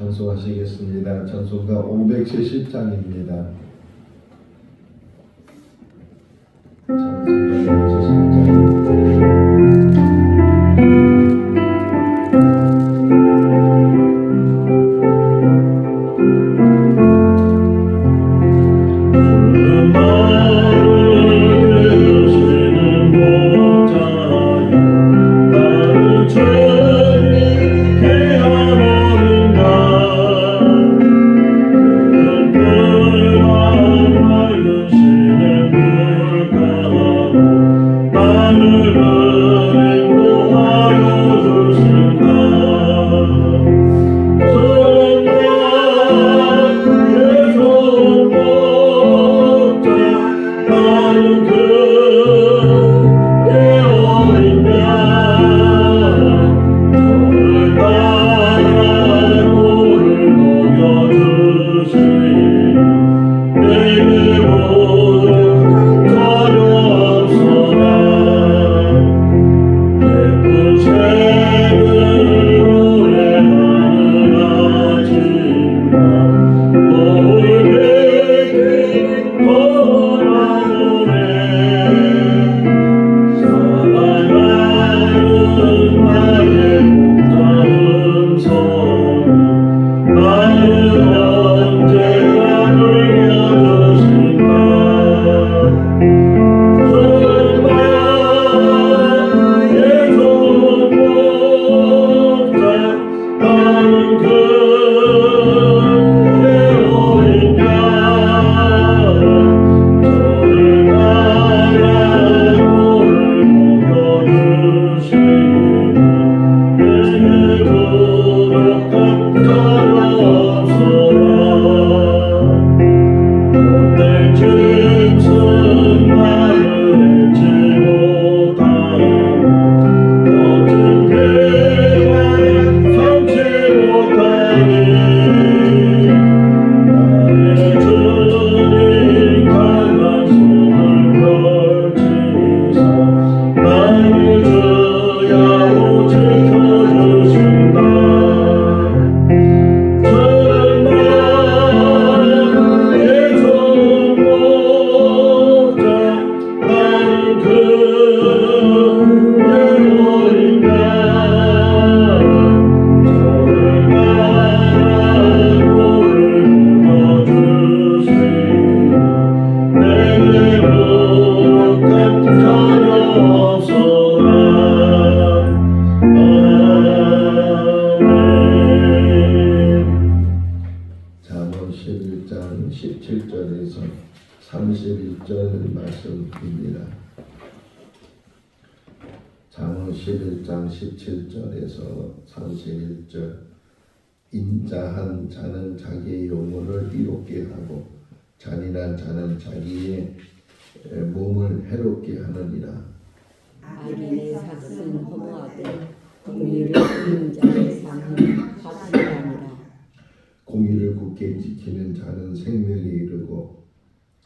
찬송하시겠습니다. 찬송가 570장입니다.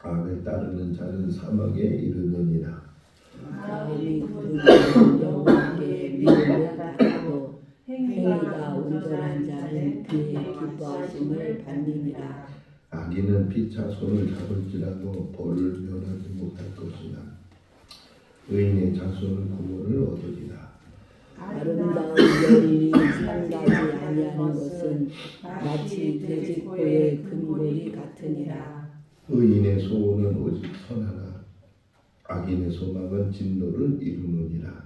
악을 따르는 자는 사망에 이르느니라. 마음이 부르짖는 여호와께 미움을 받고 행위가 온전한 자는 그의 기뻐하심을 받느니라 악인은 피차 손을 잡을지라도 벌을 면하지 못할 것이나 의인의 자손은 구원을 얻으리라. 아름다운 여인이 상가지 아니하는 것은 마치 돼지코의 금고리 같으니라 의인의 소원은 오직 선하나 악인의 소망은 진노를 이루느니라.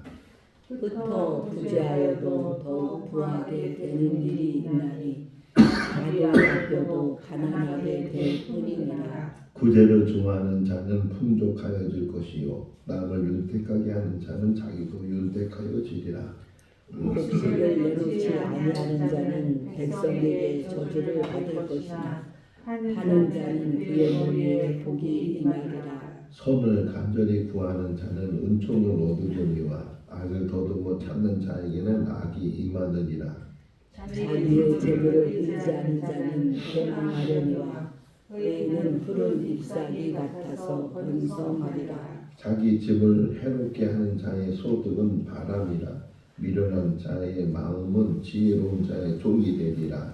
흩어 부재하여도 더욱 부하게 되는 일이 있나니 가려잡혀도 가난하게 될 뿐이니라 구제를 좋아하는 자는 풍족하여질 것이요 남을 윤택하게 하는 자는 자기도 윤택하여지리라. 곡식을 내놓지 아니하는 자는 백성에게 저주를 받을 것이나 하는 자는 그의 머리에 복이 임하리라. 선을 간절히 구하는 자는 은총을 얻으려니와 악을 더듬어 찾는 자에게는 악이 임하느니라. 자기의 재물을 의지하는 자는 도망하려니와 의인은 푸른 잎사귀 같아서 번성하리라. 자기 집을 해롭게 하는 자의 소득은 바람이라. 미련한 자의 마음은 지혜로운 자의 종이 되리라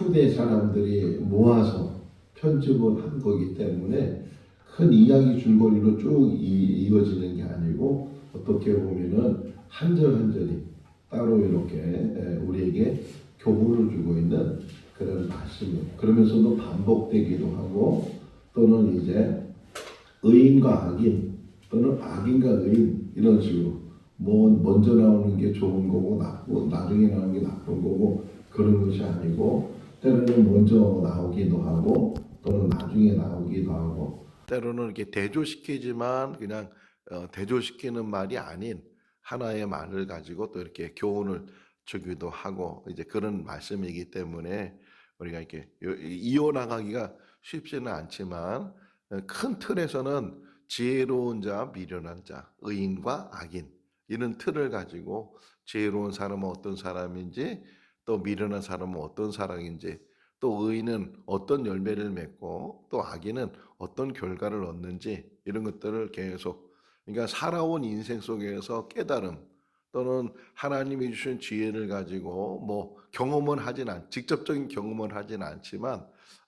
후대 사람들이 모아서 편집을 한 거기 때문에 큰 이야기 줄거리로 쭉 이- 이어지는 게 아니고 어떻게 보면은 한절 한 절이 따로 이렇게 에, 우리에게 교훈을 주고 있는 그런 말씀을 그러면서도 반복되기도 하고 또는 이제 의인과 악인 또는 악인과 의인 이런 식으로 뭐 먼저 나오는 게 좋은 거고 나쁘고 나중에 나오는 게 나쁜 거고 그런 것이 아니고 때로는 먼저 나오기도 하고 또는 나중에 나오기도 하고. 때로는 이렇게 대조시키지만 그냥 어, 대조시키는 말이 아닌 하나의 말을 가지고 또 이렇게 교훈을 주기도 하고 이제 그런 말씀이기 때문에 우리가 이렇게 요- 이어나가기가 쉽지는 않지만 어, 큰 틀에서는 지혜로운 자, 미련한 자, 의인과 악인 이런 틀을 가지고 지혜로운 사람은 어떤 사람인지 또 미련한 사람은 어떤 사람인지 또 의인은 어떤 열매를 맺고 또 악인은 어떤 결과를 얻는지 이런 것들을 계속 그러니까 살아온 인생 속에서 깨달음 또는 하나님이 주신 지혜를 가지고 뭐 경험은 하진 않 직접적인 경험은 하진 않지만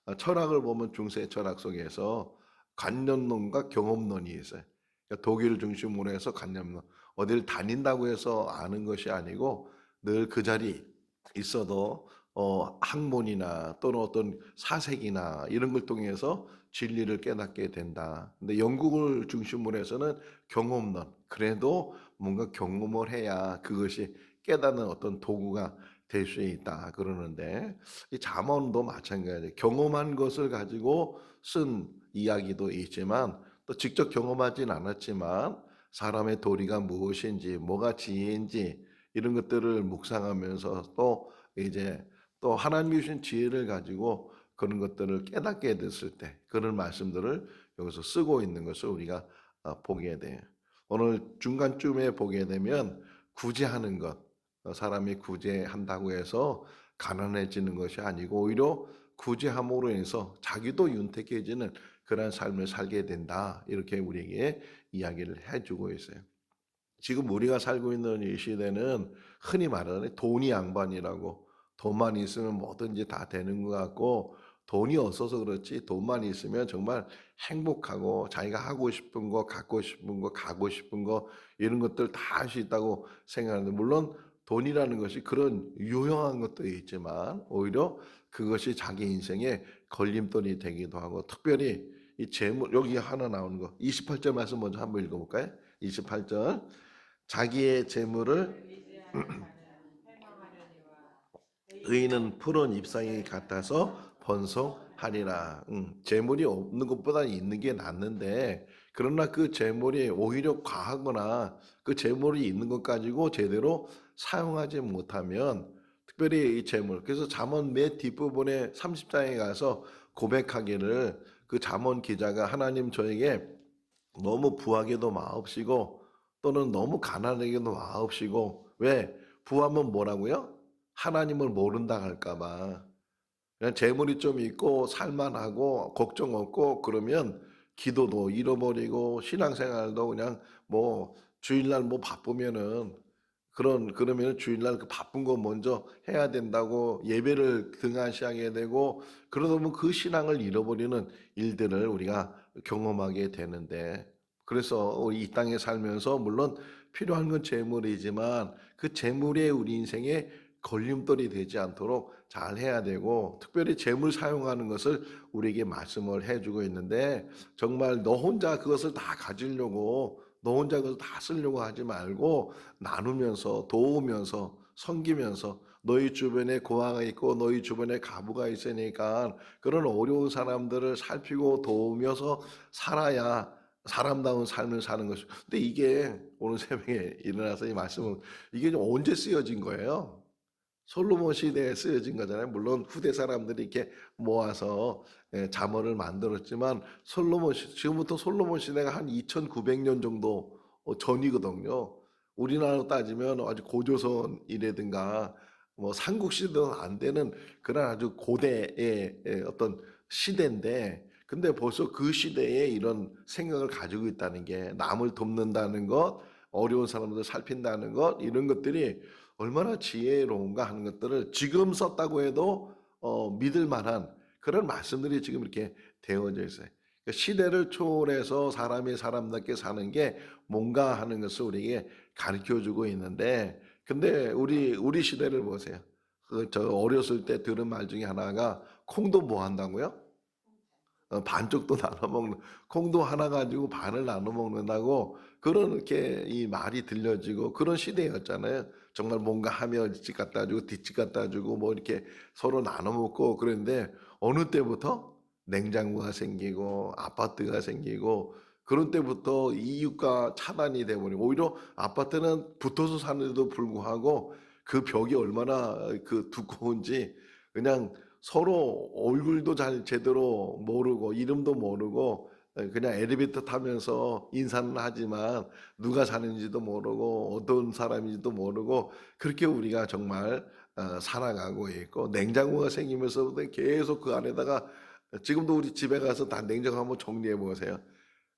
어, 철학을 보면 중세 철학 속에서 관념론과 경험론이 있어요. 그러니까 독일 중심으로 해서 관념론 어디를 다닌다고 해서 아는 것이 아니고 늘 그 자리 있어도 어, 학문이나 또는 어떤 사색이나 이런 걸 통해서 진리를 깨닫게 된다. 근데 영국을 중심으로 해서는 경험론. 그래도 뭔가 경험을 해야 그것이 깨닫는 어떤 도구가 될 수 있다 그러는데 이 잠언도 마찬가지예요. 경험한 것을 가지고 쓴 이야기도 있지만 또 직접 경험하진 않았지만 사람의 도리가 무엇인지 뭐가 지혜인지 이런 것들을 묵상하면서 또 이제 또 하나님이 주신 지혜를 가지고 그런 것들을 깨닫게 됐을 때 그런 말씀들을 여기서 쓰고 있는 것을 우리가 어, 보게 돼요. 오늘 중간쯤에 보게 되면 구제하는 것 어, 사람이 구제한다고 해서 가난해지는 것이 아니고 오히려 구제함으로 인해서 자기도 윤택해지는 그런 삶을 살게 된다 이렇게 우리에게 이야기를 해주고 있어요. 지금 우리가 살고 있는 이 시대는 흔히 말하는 돈이 양반이라고 돈만 있으면 뭐든지 다 되는 것 같고 돈이 없어서 그렇지 돈만 있으면 정말 행복하고 자기가 하고 싶은 거 갖고 싶은 거 가고 싶은 거 이런 것들 다 할 수 있다고 생각하는데 물론 돈이라는 것이 그런 유용한 것도 있지만 오히려 그것이 자기 인생의 걸림돌이 되기도 하고 특별히 이 재물 여기 하나 나오는 거 28절 말씀 먼저 한번 읽어볼까요? 28절 자기의 재물을 의인은 푸른 잎사귀 같아서 번성하리라. 음, 재물이 없는 것보다 있는 게 낫는데 그러나 그 재물이 오히려 과하거나 그 재물이 있는 것 가지고 제대로 사용하지 못하면 특별히 이 재물 그래서 잠언 몇 뒷부분에 30장에 가서 고백하기를 그 잠언 기자가 하나님 저에게 너무 부하게도 마옵시고 또는 너무 가난하게도 마옵시고 왜 부하면 뭐라고요? 하나님을 모른다 할까봐 그냥 재물이 좀 있고 살만하고 걱정 없고 그러면 기도도 잃어버리고 신앙생활도 그냥 뭐 주일날 뭐 바쁘면은 그런 그러면 주일날 그 바쁜 거 먼저 해야 된다고 예배를 등한시하게 되고 그러다 보면 그 신앙을 잃어버리는 일들을 우리가 경험하게 되는데 그래서 우리 이 땅에 살면서 물론 필요한 건 재물이지만 그 재물이 우리 인생에 걸림돌이 되지 않도록 잘 해야 되고 특별히 재물 사용하는 것을 우리에게 말씀을 해주고 있는데 정말 너 혼자 그것을 다 가지려고 너 혼자 그것을 다 쓰려고 하지 말고 나누면서 도우면서 섬기면서 너희 주변에 고아가 있고 너희 주변에 가부가 있으니까 그런 어려운 사람들을 살피고 도우면서 살아야 사람다운 삶을 사는 것이. 근데 이게 오늘 새벽에 일어나서 이 말씀은 이게 좀 언제 쓰여진 거예요? 솔로몬 시대에 쓰여진 거잖아요. 물론 후대 사람들이 이렇게 모아서 예, 잠언을 만들었지만 솔로몬 시, 지금부터 솔로몬 시대가 한 2,900년 정도 어, 전이거든요. 우리나라로 따지면 아주 고조선이라든가 뭐 삼국 시대도 안 되는 그런 아주 고대의 예, 어떤 시대인데 근데 벌써 그 시대에 이런 생각을 가지고 있다는 게 남을 돕는다는 것, 어려운 사람들 살핀다는 것 이런 것들이 얼마나 지혜로운가 하는 것들을 지금 썼다고 해도 어, 믿을 만한 그런 말씀들이 지금 이렇게 되어져 있어요. 그러니까 시대를 초월해서 사람이 사람답게 사는 게 뭔가 하는 것을 우리에게 가르쳐 주고 있는데 근데 우리 우리 시대를 보세요. 그 저 어렸을 때 들은 말 중에 하나가 콩도 뭐 한다고요? 어, 반쪽도 나눠 먹는 콩도 하나 가지고 반을 나눠 먹는다고 그런 이렇게 이 말이 들려지고 그런 시대였잖아요. 정말 뭔가 하면 뒷집 갖다 주고 뒷집 갖다 주고 뭐 이렇게 서로 나눠 먹고 그런데 어느 때부터 냉장고가 생기고 아파트가 생기고 그런 때부터 이웃과 차단이 돼버리고 오히려 아파트는 붙어서 사는데도 불구하고 그 벽이 얼마나 그 두꺼운지 그냥 서로 얼굴도 잘 제대로 모르고 이름도 모르고 그냥 엘리베이터 타면서 인사는 하지만 누가 사는지도 모르고 어떤 사람인지도 모르고 그렇게 우리가 정말 어, 살아가고 있고 냉장고가 생기면서부터 계속 그 안에다가 지금도 우리 집에 가서 다 냉장고 한번 정리해 보세요.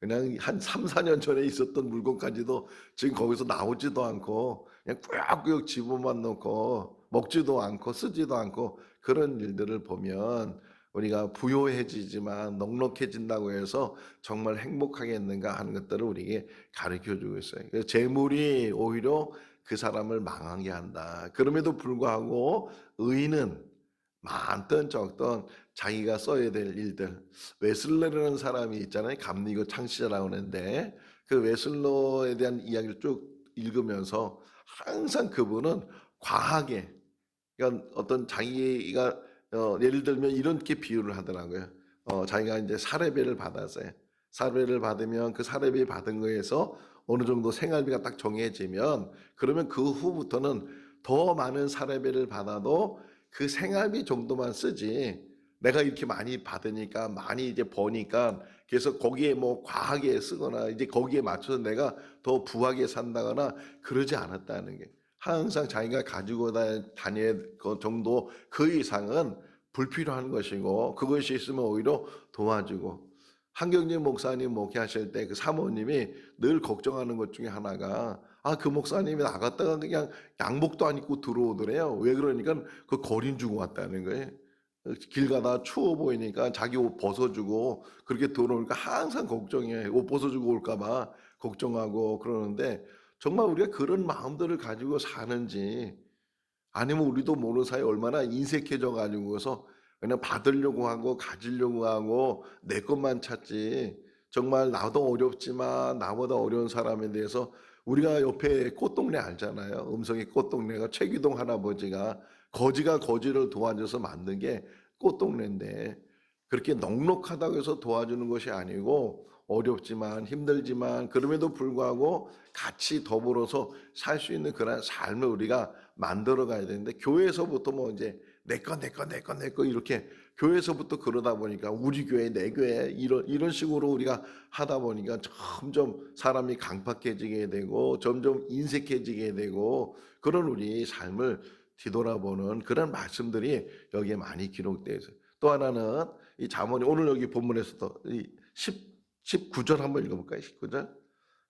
그냥 한 3, 4년 전에 있었던 물건까지도 지금 거기서 나오지도 않고 그냥 꾸역꾸역 집어만 놓고 먹지도 않고 쓰지도 않고 그런 일들을 보면 우리가 부요해지지만 넉넉해진다고 해서 정말 행복하겠는가 하는 것들을 우리에게 가르쳐 주고 있어요. 그래서 재물이 오히려 그 사람을 망하게 한다. 그럼에도 불구하고 의인은 많든 적든 자기가 써야 될 일들. 웨슬러라는 사람이 있잖아요. 감리교 창시자라고 하는데 그 웨슬러에 대한 이야기를 쭉 읽으면서 항상 그분은 과하게 그러니까 어떤 자기가 어, 예를 들면 이렇게 비유를 하더라고요. 어, 자기가 이제 사례비를 받았어요. 사례비를 받으면 그 사례비 받은 거에서 어느 정도 생활비가 딱 정해지면 그러면 그 후부터는 더 많은 사례비를 받아도 그 생활비 정도만 쓰지 내가 이렇게 많이 받으니까 많이 이제 버니까 그래서 거기에 뭐 과하게 쓰거나 이제 거기에 맞춰서 내가 더 부하게 산다거나 그러지 않았다는 게 항상 자기가 가지고 다- 다닐 그 정도 그 이상은 불필요한 것이고 그것이 있으면 오히려 도와주고 한경진 목사님 목회하실 때 그 사모님이 늘 걱정하는 것 중에 하나가 아 그 목사님이 나갔다가 그냥 양복도 안 입고 들어오더래요. 왜 그러니까 그 거린 주고 왔다는 거예요. 길 가다 추워 보이니까 자기 옷 벗어주고 그렇게 들어오니까 항상 걱정해. 옷 벗어주고 올까봐 걱정하고 그러는데 정말 우리가 그런 마음들을 가지고 사는지 아니면 우리도 모르는 사이에 얼마나 인색해져 가지고서 그냥 받으려고 하고 가지려고 하고 내 것만 찾지 정말 나도 어렵지만 나보다 어려운 사람에 대해서 우리가 옆에 꽃동네 알잖아요. 음성의 꽃동네가 최기동 할아버지가 거지가 거지를 도와줘서 만든 게 꽃동네인데 그렇게 넉넉하다고 해서 도와주는 것이 아니고 어렵지만 힘들지만 그럼에도 불구하고 같이 더불어서 살 수 있는 그런 삶을 우리가 만들어 가야 되는데 교회에서부터 뭐 이제 내거내거내거내거 이렇게 교회에서부터 그러다 보니까 우리 교회 내 교회 이런 이런 식으로 우리가 하다 보니까 점점 사람이 강팍해지게 되고 점점 인색해지게 되고 그런 우리 삶을 뒤돌아보는 그런 말씀들이 여기에 많이 기록되어 있어요. 또 하나는 이 잠언이 오늘 여기 본문에서도 이 10, 19절 한번 읽어볼까요? 19절?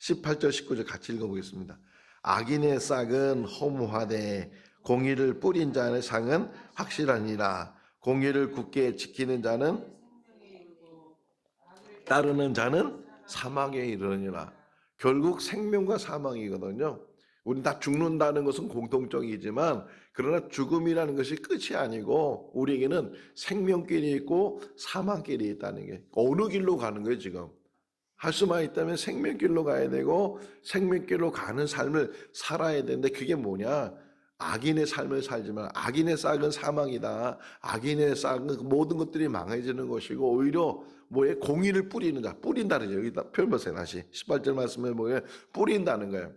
18절, 19절 같이 읽어보겠습니다. 악인의 싹은 허무하되 공의를 뿌린 자의 상은 확실하니라. 공의를 굳게 지키는 자는 따르는 자는 사망에 이르느니라. 결국 생명과 사망이거든요. 우리 다 죽는다는 것은 공통적이지만 그러나 죽음이라는 것이 끝이 아니고 우리에게는 생명길이 있고 사망길이 있다는 게 어느 길로 가는 거예요 지금 할 수만 있다면 생명길로 가야 되고 생명길로 가는 삶을 살아야 되는데 그게 뭐냐 악인의 삶을 살지만 악인의 싹은 사망이다. 악인의 싹은 그 모든 것들이 망해지는 것이고 오히려 뭐에 공의를 뿌리는 자 뿌린다는 거예요. 여기다 표현 보세요 다시 18절 말씀에 뭐에 뿌린다는 거예요.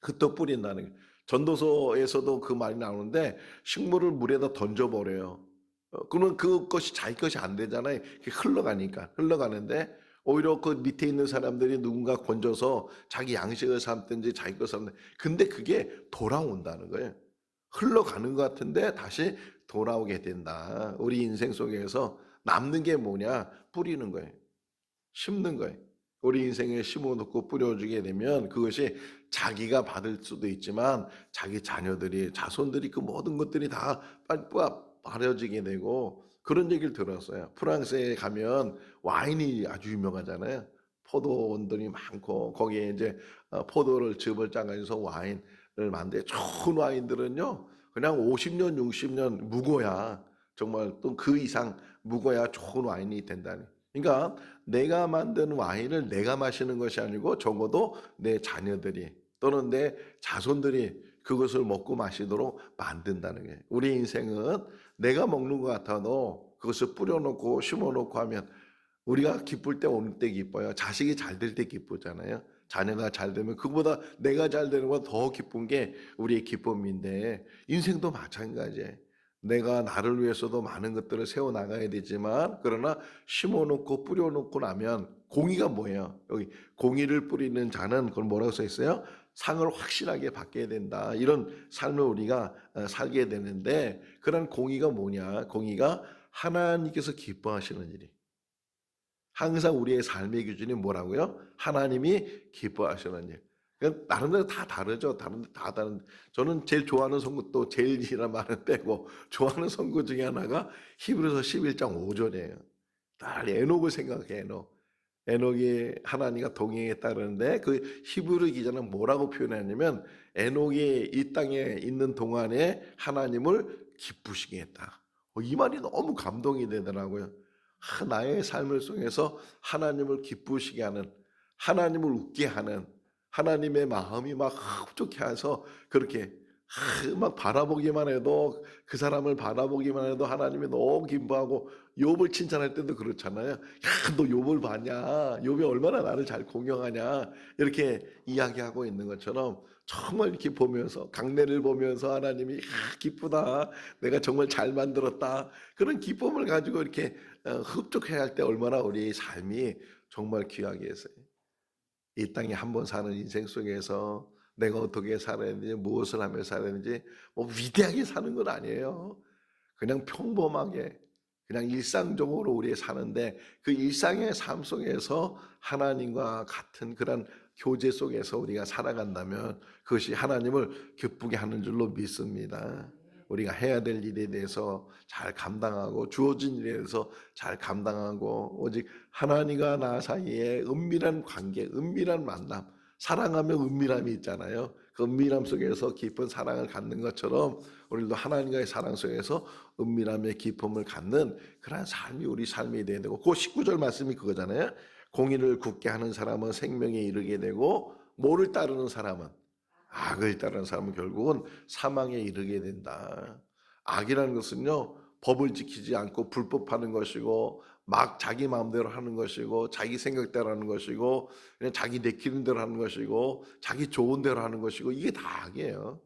그떡 뿌린다는 게 전도서에서도 그 말이 나오는데 식물을 물에다 던져버려요. 어, 그러면 그것이 자기 것이 안 되잖아요. 흘러가니까 흘러가는데 오히려 그 밑에 있는 사람들이 누군가 건져서 자기 양식을 삼든지 자기 것을 삼든 근데 그게 돌아온다는 거예요. 흘러가는 것 같은데 다시 돌아오게 된다. 우리 인생 속에서 남는 게 뭐냐? 뿌리는 거예요. 심는 거예요. 우리 인생에 심어놓고 뿌려주게 되면 그것이 자기가 받을 수도 있지만 자기 자녀들이 자손들이 그 모든 것들이 다 빠려지게 되고 그런 얘기를 들었어요. 프랑스에 가면 와인이 아주 유명하잖아요. 포도 원들이 많고 거기에 이제 어, 포도를 즙을 짜가지고 와인을 만들 좋은 와인들은요 그냥 50년 60년 묵어야 정말 또 그 이상 묵어야 좋은 와인이 된다니. 그러니까 내가 만든 와인을 내가 마시는 것이 아니고 적어도 내 자녀들이 또는 내 자손들이 그것을 먹고 마시도록 만든다는 게 우리 인생은 내가 먹는 것 같아도 그것을 뿌려놓고 심어놓고 하면 우리가 기쁠 때 어느 때 기뻐요. 자식이 잘 될 때 기쁘잖아요. 자녀가 잘 되면 그보다 내가 잘 되는 건 더 기쁜 게 우리의 기쁨인데 인생도 마찬가지예요. 내가 나를 위해서도 많은 것들을 세워 나가야 되지만 그러나 심어놓고 뿌려놓고 나면 공의가 뭐예요? 여기 공의를 뿌리는 자는 그걸 뭐라고 써 있어요? 상을 확실하게 받게 된다. 이런 삶을 우리가 어, 살게 되는데 그런 공의가 뭐냐? 공의가 하나님께서 기뻐하시는 일이. 항상 우리의 삶의 기준이 뭐라고요? 하나님이 기뻐하시는 일. 그러니까 나름대로 다 다르죠. 다른 다 다른. 저는 제일 좋아하는 선구 또 제일이란 말은 빼고 좋아하는 선구 중에 하나가 히브리서 11장 5절이에요. 날 에녹을 생각해 에녹. 에녹이 하나님과 동행했다 그러는데 그 히브리 기자는 뭐라고 표현했냐면 에녹이 이 땅에 있는 동안에 하나님을 기쁘시게 했다. 어, 이 말이 너무 감동이 되더라고요. 아, 나의 삶을 통해서 하나님을 기쁘시게 하는 하나님을 웃게 하는 하나님의 마음이 막 흡족해 해서 그렇게 하, 막 바라보기만 해도 그 사람을 바라보기만 해도 하나님이 너무 기뻐하고 욥을 칭찬할 때도 그렇잖아요. 야, 너 욥을 봤냐? 욥이 얼마나 나를 잘 공경하냐? 이렇게 이야기하고 있는 것처럼 정말 이렇게 보면서 강내를 보면서 하나님이 아, 기쁘다. 내가 정말 잘 만들었다. 그런 기쁨을 가지고 이렇게 어, 흡족해 할때 얼마나 우리 삶이 정말 귀하게 했어요. 이 땅에 한 번 사는 인생 속에서 내가 어떻게 살아야 되는지 무엇을 하며 살아야 되는지 뭐 위대하게 사는 건 아니에요. 그냥 평범하게 그냥 일상적으로 우리 사는데 그 일상의 삶 속에서 하나님과 같은 그런 교제 속에서 우리가 살아간다면 그것이 하나님을 기쁘게 하는 줄로 믿습니다. 우리가 해야 될 일에 대해서 잘 감당하고 주어진 일에 대해서 잘 감당하고 오직 하나님과 나 사이에 은밀한 관계, 은밀한 만남, 사랑하면 은밀함이 있잖아요. 그 은밀함 속에서 깊은 사랑을 갖는 것처럼 우리도 하나님과의 사랑 속에서 은밀함의 기쁨을 갖는 그러한 삶이 우리 삶이 돼야 되고 그 19절 말씀이 그거잖아요. 공의를 굳게 하는 사람은 생명에 이르게 되고 뭐를 따르는 사람은 악을 따르는 사람은 결국은 사망에 이르게 된다. 악이라는 것은요, 법을 지키지 않고 불법하는 것이고, 막 자기 마음대로 하는 것이고, 자기 생각대로 하는 것이고, 그냥 자기 내키는 대로 하는 것이고, 자기 좋은 대로 하는 것이고, 이게 다 악이에요.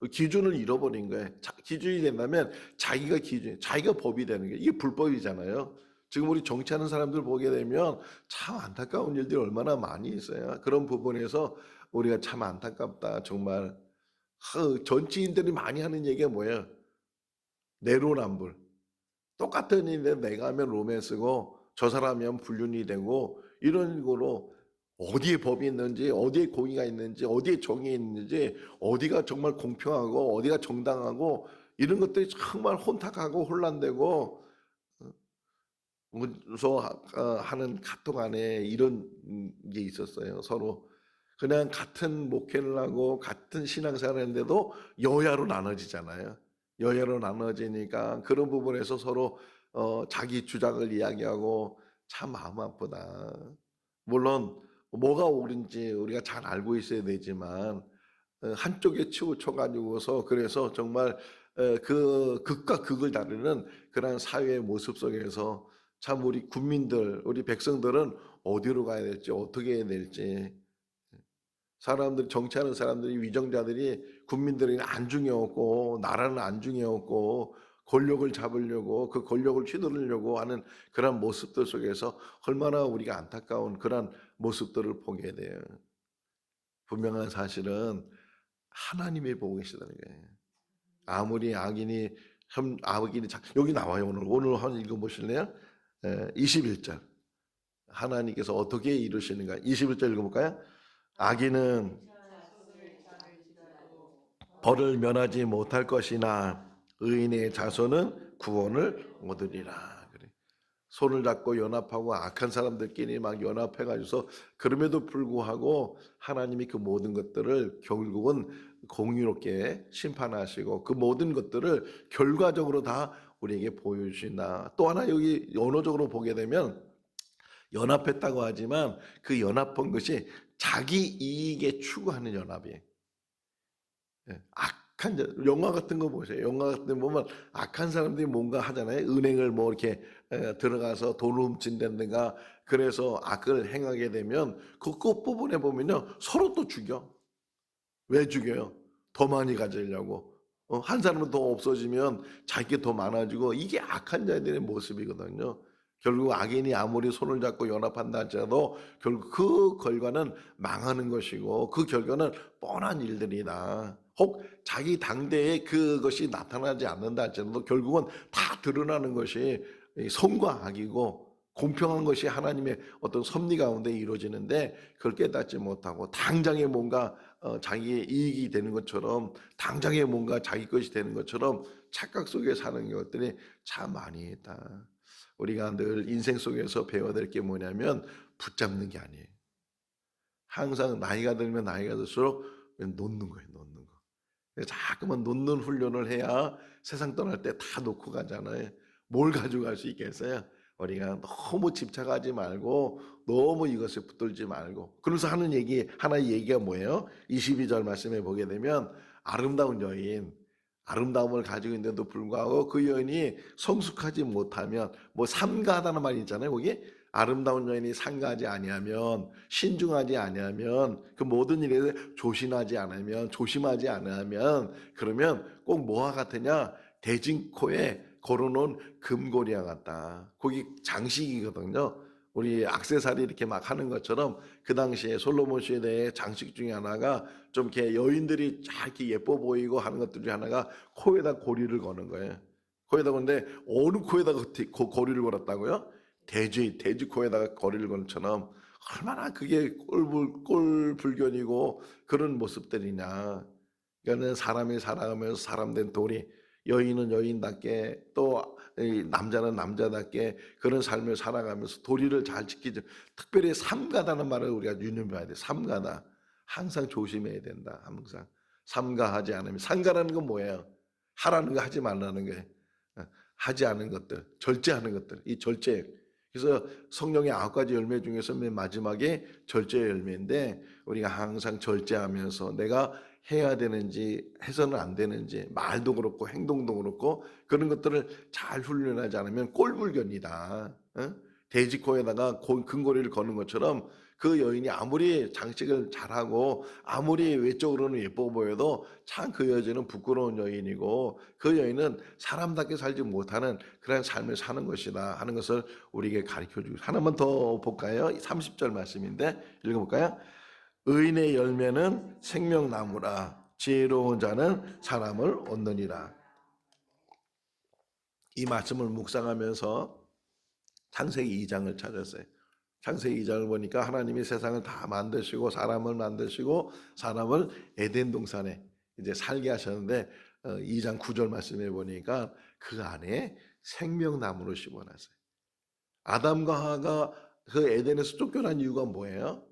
그 기준을 잃어버린 거예요. 자, 기준이 된다면 자기가 기준, 자기가 법이 되는 게 이게 불법이잖아요. 지금 우리 정치하는 사람들 보게 되면 참 안타까운 일들이 얼마나 많이 있어요. 그런 부분에서 우리가 참 안타깝다. 정말 하, 정치인들이 많이 하는 얘기가 뭐예요? 내로남불. 똑같은 일인데 내가 하면 로맨스고 저 사람이 하면 불륜이 되고 이런 거로 어디에 법이 있는지 어디에 공의가 있는지 어디에 정이 있는지 어디가 정말 공평하고 어디가 정당하고 이런 것들이 정말 혼탁하고 혼란되고 문서 어, 하는 카톡 안에 이런 게 있었어요. 서로 그냥 같은 목회를 하고 같은 신앙생활을 했는데도 여야로 나눠지잖아요. 여야로 나눠지니까 그런 부분에서 서로 어, 자기 주장을 이야기하고 참 마음 아프다. 물론 뭐가 옳은지 우리가 잘 알고 있어야 되지만 어, 한쪽에 치우쳐 가지고서 그래서 정말 어, 그 극과 극을 다루는 그런 사회의 모습 속에서 참 우리 국민들, 우리 백성들은 어디로 가야 될지 어떻게 해야 될지 사람들 정치하는 사람들이 위정자들이 국민들에게 안중해왔고 나라는 안중해왔고 권력을 잡으려고 그 권력을 휘두르려고 하는 그런 모습들 속에서 얼마나 우리가 안타까운 그런 모습들을 보게 돼요. 분명한 사실은 하나님이 보고 계시다는 거예요. 아무리 악인이 현 악인이 자- 여기 나와요 오늘 오늘 한 읽어 보실래요? 21절 하나님께서 어떻게 이루시는가 21절 읽어볼까요? 악인은 벌을 면하지 못할 것이나 의인의 자손은 구원을 얻으리라. 손을 잡고 연합하고 악한 사람들끼리 막 연합해가지고서 그럼에도 불구하고 하나님이 그 모든 것들을 결국은 공유롭게 심판하시고 그 모든 것들을 결과적으로 다 우리에게 보여주신다. 또 하나 여기 언어적으로 보게 되면 연합했다고 하지만 그 연합한 것이 자기 이익에 추구하는 연합이에요. 예, 악한 자, 영화 같은 거 보세요. 영화 같은 거 보면 악한 사람들이 뭔가 하잖아요. 은행을 뭐 이렇게 에, 들어가서 돈을 훔친다든가 그래서 악을 행하게 되면 그 끝부분에 보면요. 서로 또 죽여. 왜 죽여요? 더 많이 가지려고. 어, 한 사람은 더 없어지면 자기가 더 많아지고 이게 악한 자들의 모습이거든요. 결국 악인이 아무리 손을 잡고 연합한다 할지라도 결국 그 결과는 망하는 것이고 그 결과는 뻔한 일들이다. 혹 자기 당대에 그것이 나타나지 않는다 할지라도 결국은 다 드러나는 것이 이 선과 악이고 공평한 것이 하나님의 어떤 섭리 가운데 이루어지는데 그걸 깨닫지 못하고 당장에 뭔가 어, 자기의 이익이 되는 것처럼 당장에 뭔가 자기 것이 되는 것처럼 착각 속에 사는 것들이 참 많이 있다. 우리가 늘 인생 속에서 배워야 될 게 뭐냐면 붙잡는 게 아니에요. 항상 나이가 들면 나이가 들수록 놓는 거예요, 놓는 거. 그래서 자꾸만 놓는 훈련을 해야 세상 떠날 때 다 놓고 가잖아요. 뭘 가져갈 수 있겠어요? 우리가 너무 집착하지 말고 너무 이것에 붙들지 말고 그러면서 하는 얘기 하나의 얘기가 뭐예요? 22절 말씀에 보게 되면 아름다운 여인 아름다움을 가지고 있는데도 불구하고 그 여인이 성숙하지 못하면 뭐 삼가하다는 말이 있잖아요. 거기 아름다운 여인이 상가하지 아니하면 신중하지 아니하면 그 모든 일에 조심하지 않으면 조심하지 않으면 그러면 꼭 뭐와 같으냐 대진코에 걸어놓은 금고리와 같다. 거기 장식이거든요. 우리 악세사리 이렇게 막 하는 것처럼 그 당시에 솔로몬 시대의 장식 중에 하나가 좀 이렇게 여인들이 잘 이렇게 예뻐 보이고 하는 것들 중에 하나가 코에다 고리를 거는 거예요. 코에다 건데 어느 코에다가 고- 고리를 걸었다고요? 돼지 돼지 코에다가 고리를 건 것처럼 얼마나 그게 꼴불 꼴불견이고 그런 모습들이냐. 그러니까 사람이 살아가면서 사람 된 도리 여인은 여인답게 또이 남자는 남자답게 그런 삶을 살아가면서 도리를 잘 지키죠. 특별히 삼가다는 말을 우리가 유념해야 돼. 삼가다. 항상 조심해야 된다. 항상 삼가하지 않으면 삼가라는 건 뭐예요? 하라는 거 하지 말라는 거예요. 어, 하지 않은 것들, 절제하는 것들. 이 절제. 그래서 성령의 아홉 가지 열매 중에서 맨 마지막에 절제 열매인데 우리가 항상 절제하면서 내가 해야 되는지 해서는 안 되는지 말도 그렇고 행동도 그렇고 그런 것들을 잘 훈련하지 않으면 꼴불견이다. 어? 돼지코에다가 고- 금고리를 거는 것처럼 그 여인이 아무리 장식을 잘하고 아무리 외적으로는 예뻐 보여도 참 그 여자는 부끄러운 여인이고 그 여인은 사람답게 살지 못하는 그런 삶을 사는 것이다 하는 것을 우리에게 가르쳐 주고 하나만 더 볼까요? 30절 말씀인데 읽어볼까요? 의인의 열매는 생명나무라 지혜로운 자는 사람을 얻느니라 이 말씀을 묵상하면서 창세기 2장을 찾았어요. 창세기 2장을 보니까 하나님이 세상을 다 만드시고 사람을 만드시고 사람을 에덴 동산에 이제 살게 하셨는데 어, 2장 9절 말씀에 보니까 그 안에 생명나무를 심어놨어요. 아담과 하가 그 에덴에서 쫓겨난 이유가 뭐예요?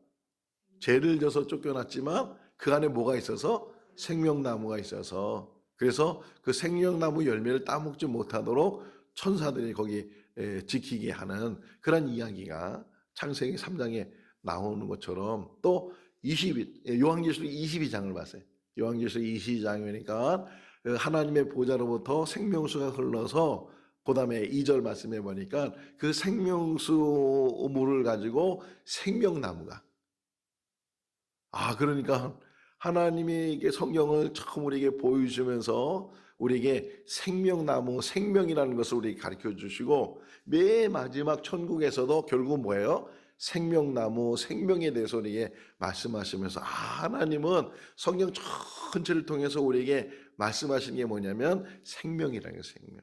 죄를 져서 쫓겨났지만 그 안에 뭐가 있어서 생명나무가 있어서 그래서 그 생명나무 열매를 따먹지 못하도록 천사들이 거기 에, 지키게 하는 그런 이야기가 창세기 3장에 나오는 것처럼 또 22, 요한계시록 22장을 봤어요. 요한계시록 22장이니까 그 하나님의 보좌로부터 생명수가 흘러서 그 다음에 2절 말씀해 보니까 그 생명수 물을 가지고 생명나무가 아, 그러니까 하나님이 이게 성경을 처음 우리에게 보여주면서 우리에게 생명나무, 생명이라는 것을 우리에게 가르쳐 주시고 맨 마지막 천국에서도 결국 뭐예요? 생명나무, 생명에 대해서 우리에게 말씀하시면서 아, 하나님은 성경 전체를 통해서 우리에게 말씀하시는 게 뭐냐면 생명이라는 게 생명.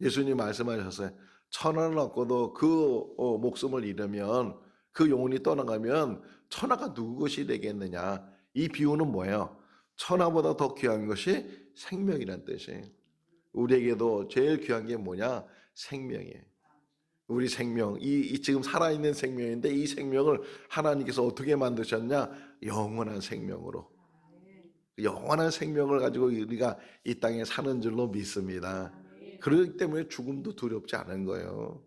예수님 말씀하셨어요. 천하를 얻고도 그 어, 목숨을 잃으면 그 영혼이 떠나가면 천하가 누구 것이 되겠느냐. 이 비유는 뭐예요? 천하보다 더 귀한 것이 생명이란 뜻이에요. 우리에게도 제일 귀한 게 뭐냐? 생명이에요. 우리 생명, 이, 이 지금 살아있는 생명인데 이 생명을 하나님께서 어떻게 만드셨냐? 영원한 생명으로. 영원한 생명을 가지고 우리가 이 땅에 사는 줄로 믿습니다. 그렇기 때문에 죽음도 두렵지 않은 거예요.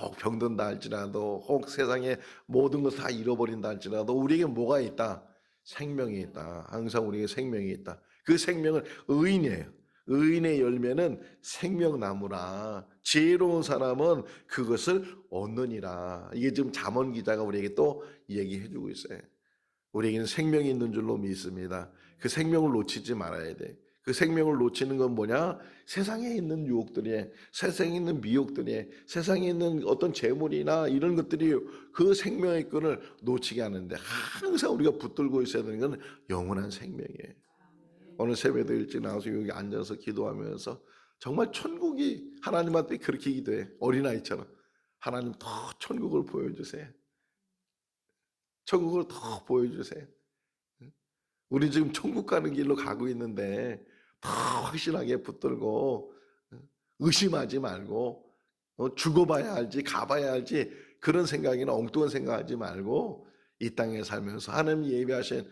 혹 병든다 할지라도 혹 세상에 모든 걸다 잃어버린다 할지라도 우리에게 뭐가 있다? 생명이 있다. 항상 우리에게 생명이 있다. 그 생명은 의인이에요. 의인의 열매는 생명나무라. 지혜로운 사람은 그것을 얻느니라. 이게 지금 잠언 기자가 우리에게 또 얘기해 주고 있어요. 우리에게는 생명이 있는 줄로 믿습니다. 그 생명을 놓치지 말아야 돼. 그 생명을 놓치는 건 뭐냐? 세상에 있는 유혹들이, 세상에 있는 미혹들이, 세상에 있는 어떤 재물이나 이런 것들이 그 생명의 끈을 놓치게 하는데 항상 우리가 붙들고 있어야 되는 건 영원한 생명이에요. 오늘 새벽에도 일찍 나와서 여기 앉아서 기도하면서 정말 천국이 하나님 앞에 그렇게 기도해. 어린아이처럼. 하나님 더 천국을 보여주세요. 천국을 더 보여주세요. 우리 지금 천국 가는 길로 가고 있는데 더 확실하게 붙들고 의심하지 말고 어, 죽어봐야 알지 가봐야 알지 그런 생각이나 엉뚱한 생각하지 말고 이 땅에 살면서 하나님 예배하신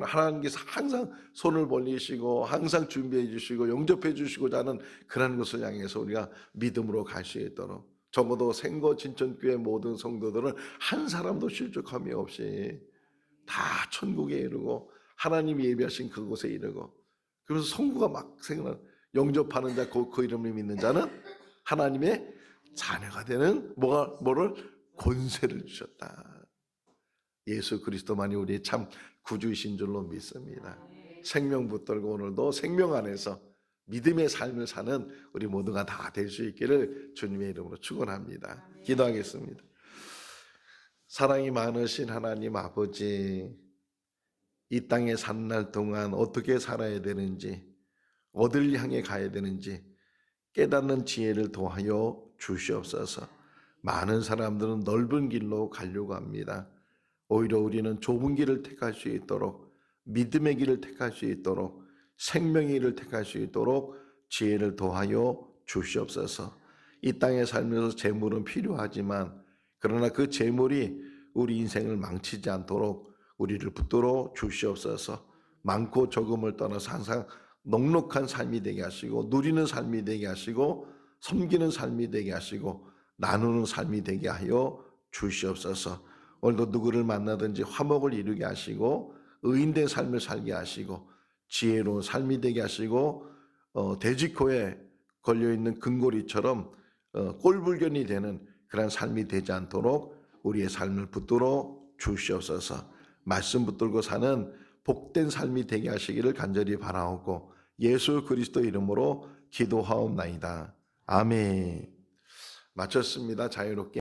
하나님께서 항상 손을 벌리시고 항상 준비해 주시고 영접해 주시고자 하는 그런 것을 향해서 우리가 믿음으로 갈 수 있도록 적어도 생거 진천교회 모든 성도들은 한 사람도 실족함이 없이 다 천국에 이르고 하나님이 예비하신 그곳에 이르고 그래서 성구가 막 생각나 영접하는 자, 그, 그 이름을 믿는 자는 하나님의 자녀가 되는 뭐가 뭐를 권세를 주셨다. 예수 그리스도만이 우리의 참 구주이신 줄로 믿습니다. 생명 붙들고 오늘도 생명 안에서 믿음의 삶을 사는 우리 모두가 다 될 수 있기를 주님의 이름으로 축원합니다. 기도하겠습니다. 사랑이 많으신 하나님 아버지 이 땅에 산 날 동안 어떻게 살아야 되는지 어딜 향해 가야 되는지 깨닫는 지혜를 도하여 주시옵소서. 많은 사람들은 넓은 길로 가려고 합니다. 오히려 우리는 좁은 길을 택할 수 있도록 믿음의 길을 택할 수 있도록 생명의 길을 택할 수 있도록 지혜를 도하여 주시옵소서. 이 땅에 살면서 재물은 필요하지만 그러나 그 재물이 우리 인생을 망치지 않도록 우리를 붙들어 주시옵소서. 많고 적음을 떠나서 항상 넉넉한 삶이 되게 하시고 누리는 삶이 되게 하시고 섬기는 삶이 되게 하시고 나누는 삶이 되게 하여 주시옵소서. 오늘도 누구를 만나든지 화목을 이루게 하시고 의인된 삶을 살게 하시고 지혜로운 삶이 되게 하시고 어, 돼지코에 걸려 있는 금고리처럼 어, 꼴불견이 되는 그런 삶이 되지 않도록 우리의 삶을 붙들어 주시옵소서. 말씀 붙들고 사는 복된 삶이 되게 하시기를 간절히 바라오고 예수 그리스도 이름으로 기도하옵나이다. 아멘. 마쳤습니다. 자유롭게.